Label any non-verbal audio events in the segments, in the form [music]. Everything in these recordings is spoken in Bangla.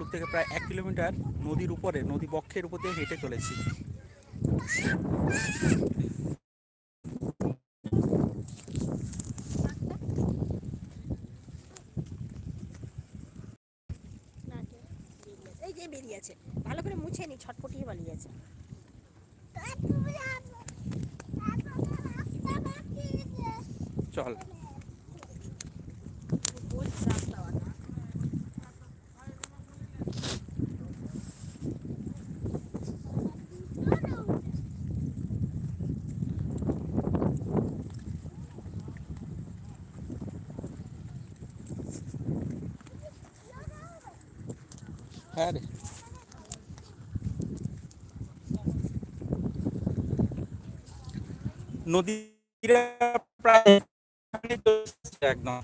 তমলুক থেকে প্রায় এক কিলোমিটার নদীর উপরে নদী বক্ষের উপর দিয়ে হেঁটে চলেছি। এই যে বেরিয়েছে। ভালো করে মুছে নি ছটপটিয়ে পালিয়েছে। চল। নদীরা প্রায় একদম।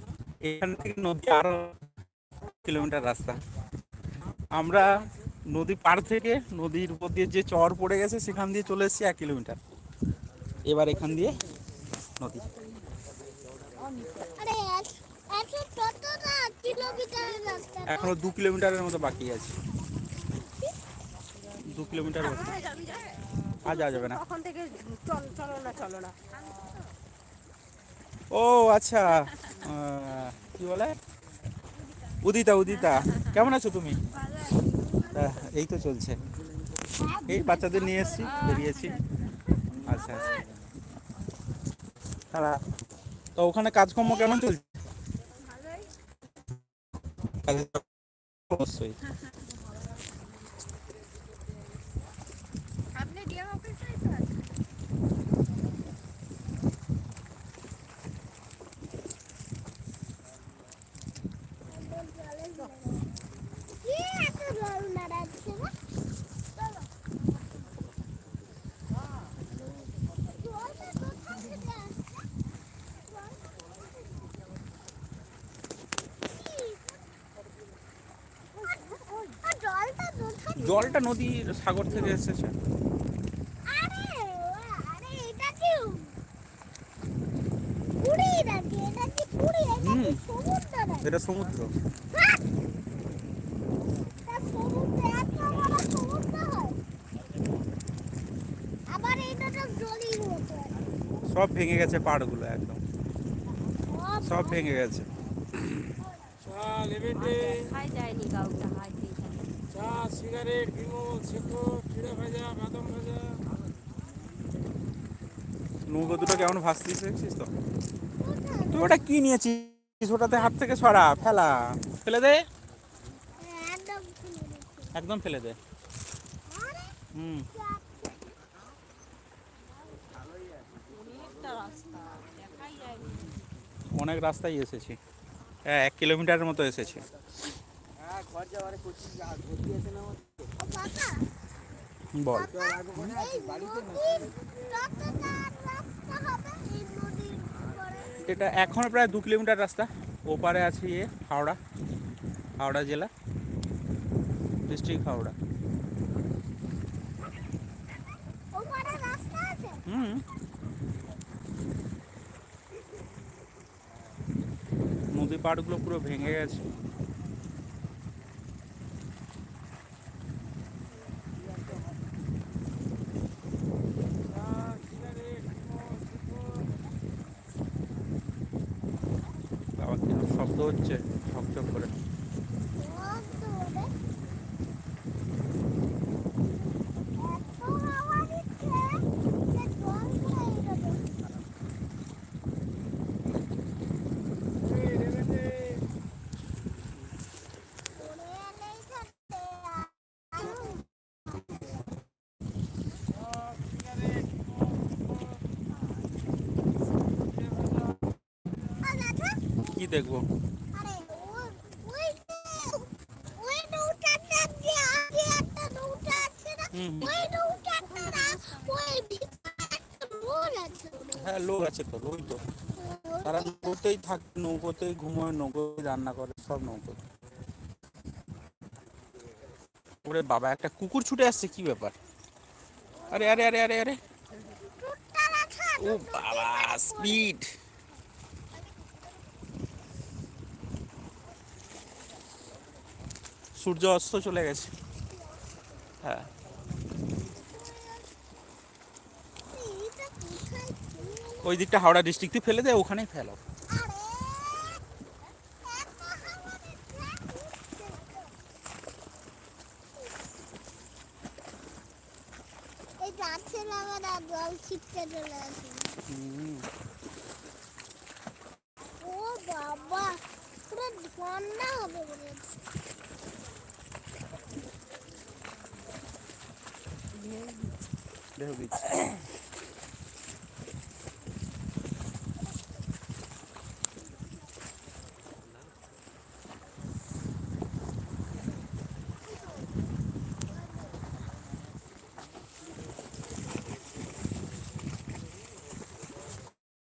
এখান থেকে নদী আরও কিলোমিটার রাস্তা। আমরা নদী পার থেকে নদীর উপর দিয়ে যে চর পড়ে গেছে সেখান দিয়ে চলে এসেছি এক কিলোমিটার। এবার এখান দিয়ে নদী। এখনও দু কিলোমিটারের মতো বাকি আছে। দু কিলোমিটার বাকি। আর যাওয়া যাবে না। তখন থেকে চল না চলো না। ও আচ্ছা। কি বলে? উদিতা উদিতা। কেমন আছো তুমি? এই তো চলছে। এই বাচ্চাদের নিয়ে এসেছি বেরিয়েছি। আচ্ছা আচ্ছা। তারা তো ওখানে কাজকর্ম কেমন চলছে? অবশ্যই আপনি ডিএম অফিসে তো আছেন কি এত জল নাড়াচ্ছে না? চলো। জলটা কোথা থেকে আসছে? জলটা কোথা থেকে? কি? আর জলটা কোথা থেকে? জলটা নদীর সাগর থেকে এসেছে। আরে আরে এটা কি? পুরি এটা কি এটা কি হুম। সমুদ্র নাকি এটা সমুদ্র হ্যাঁ! তা সমুদ্র এত বড় সমুদ্র হয় আবার এটা তো জলির মতো সব ভেঙে গেছে পাহাড়গুলো একদম। সব ভেঙে গেছে। চা সিগারেট বিমল শেখো চিড়ে ভাজা বাদাম ভাজা। নৌকো দুটো কেমন ভাসতিস দেখছিস তো? তুই ওটা কি নিয়েছিস? ওটাতে হাত থেকে সরা ফেলা। ফেলে দে। দিচ্ছি। একদম ফেলে দে। হুম। অনেক রাস্তায় এসেছি। হ্যাঁ এক কিলোমিটারের মতো এসেছি। হ্যাঁ ঘর যাওয়ারে করছিস আর ঘুরতে এসে না ও বাবা বল এটা এখন প্রায় দু কিলোমিটার রাস্তা। ওপারে আছে ইয়ে হাওড়া হাওড়া জেলা ডিস্ট্রিক্ট হাওড়া ওপারে রাস্তা আছে হুম নদী পাড়গুলো পুরো ভেঙে গেছে বাবা কীরকম শব্দ হচ্ছে ঝকঝক করে সব দৌড়ে। এত হাওয়া দিচ্ছে যে জল হয়ে যাবে। পড়ে এলেই থাকতে আর- আর দাদা, কি দেখব আরে ও- ওই যে- ওই নৌকাটা যে আগে একটা নৌকা আছে না, হুম হুম। ওই নৌকাটা না, ওই ভিতরে একটা মোড় আছে দেখব হয়। হ্যাঁ লোক আছে তো ওই তো। তারা নৌকোতেই থাক নৌকোতেই ঘুমোয় নৌকোতেই রান্না করে সব নৌকো ওরে বাবা একটা কুকুর ছুটে আসছে কি ব্যাপার? আরে আরে আরে আরে আরে। ও বাবা স্পিড সূর্য অস্ত চলে গেছে। হ্যাঁ? ওই দিকটা হাওড়া ডিস্ট্রিক্ট ফেলে দে ওখানেই ফেলো। জল ছিটকে চলে আসে হুম, ও বাবা পুরো বন্যা হবে মনে হচ্ছে। ঢেউ দিচ্ছে।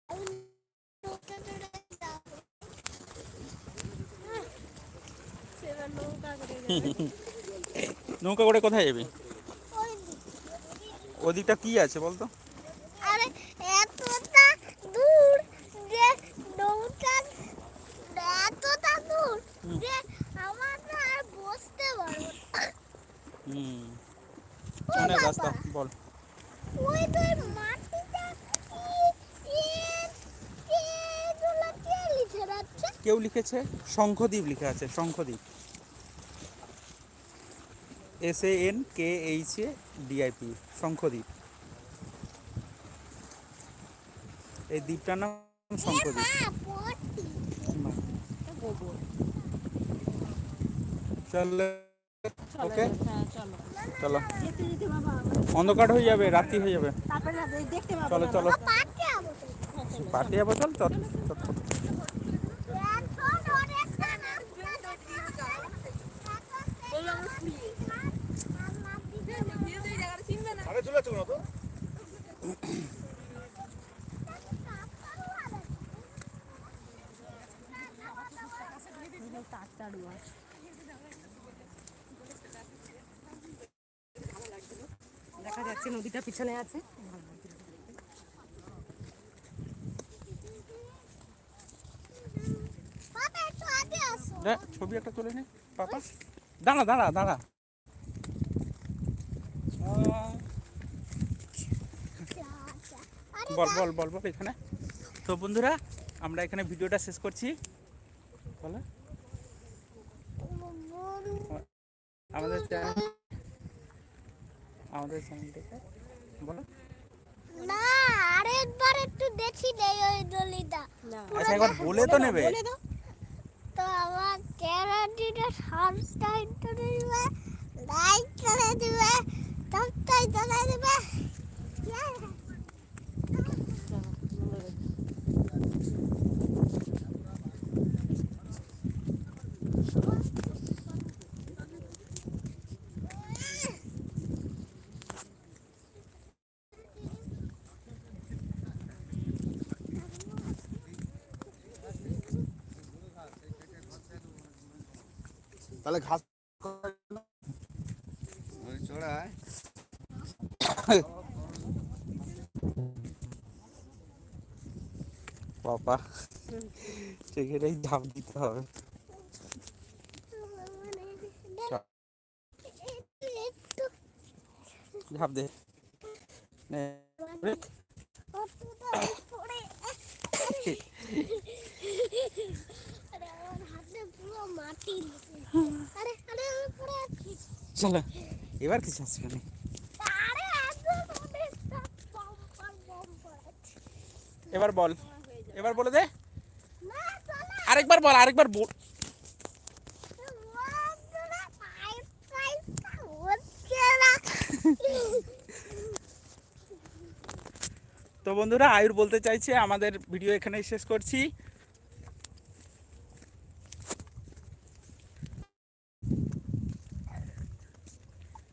আমি নৌকা চড়ে যাব। সেবার নৌকা করে কোথায় যাবি? ওদিকটা কি আছে বলতো? আরে এতটা দূর যে নৌকা এতটা দূর যে আমার না আর বসতে পারব হুম। অনেক রাস্তা বল। ওই তো মাটিটা? কেউ লিখেছে? শঙ্খদ্বীপ লিখে আছে Shankhadwip. S A N K H A D I P Shankhadwip. এই দ্বীপটার নাম শঙ্খদ্বীপ। চল। ওকে? হ্যাঁ চলো। অন্ধকার হয়ে যাবে রাত্রি হয়ে যাবে। চলো চলো। পার্টি যাব চল চল চল। এখন অনেকটা না। তাড়াতাড়ি আস। দেখা যাচ্ছে নদীটা পিছনে আছে। ছবি একটা তুলে নে পাপা। দাঁড়া দাঁড়া দাঁড়া আহ, আরে বল বল বল বল এখানে। তো বন্ধুরা আমরা এখানে ভিডিওটা শেষ করছি। বলো। আমাদের চ্যানেল আমাদের চ্যানেলটাকে বলো। না আরেকবার একটু দেখি নেই ওই দলিটা। আচ্ছা একবার বলে তো নেবে। তো আমার চ্যানেলটিটা সাবস্ক্রাইব করে দিবে লাইক করে দিবে সাবস্ক্রাইব করে দিবে। তাহলে ঘাস চড়ায় বাবা সেখানেই ঝাঁপ দিতে হবে। ঝাঁপ দে। [laughs] চলো, এবার কিছু আসবে না এবার বল, এবার বলে দে। আরেকবার বল আরেকবার বল। তো বন্ধুরা, আয়ুর বলতে চাইছে, আমাদের ভিডিও এখানেই শেষ করছি।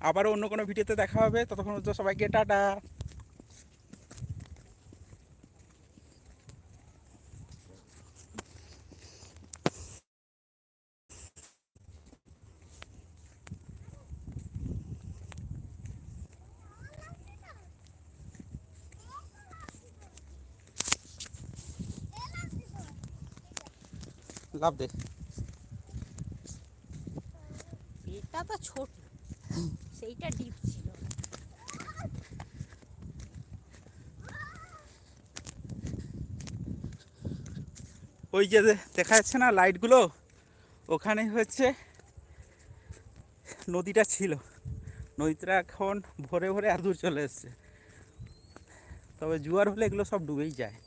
আবারও অন্য কোনো ভিডিওতে দেখা হবে। ততক্ষণ পর্যন্ত সবাইকে টাটা। লাভ দে। ওটা তো ছোট। সেইটা ডিপ ছিল। ওই যে দেখা যাচ্ছে না লাইটগুলো ওখানে হচ্ছে নদীটা ছিল। নদীটা এখন ভরে ভরে আর দূর চলে এসছে। তবে জোয়ার হলে এগুলো সব ডুবেই যায়।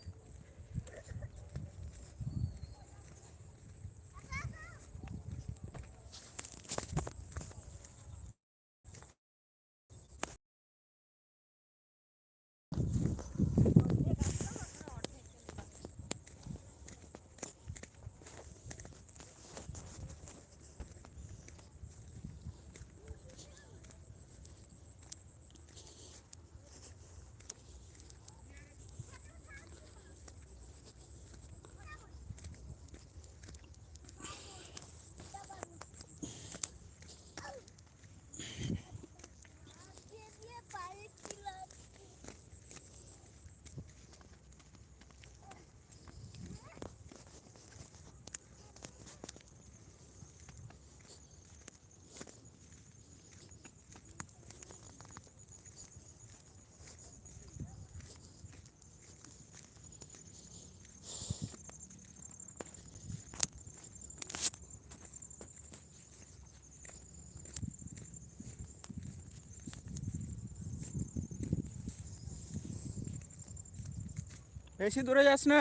বেশি দূরে যাস না।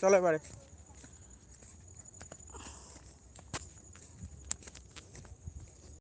চলো এবারে।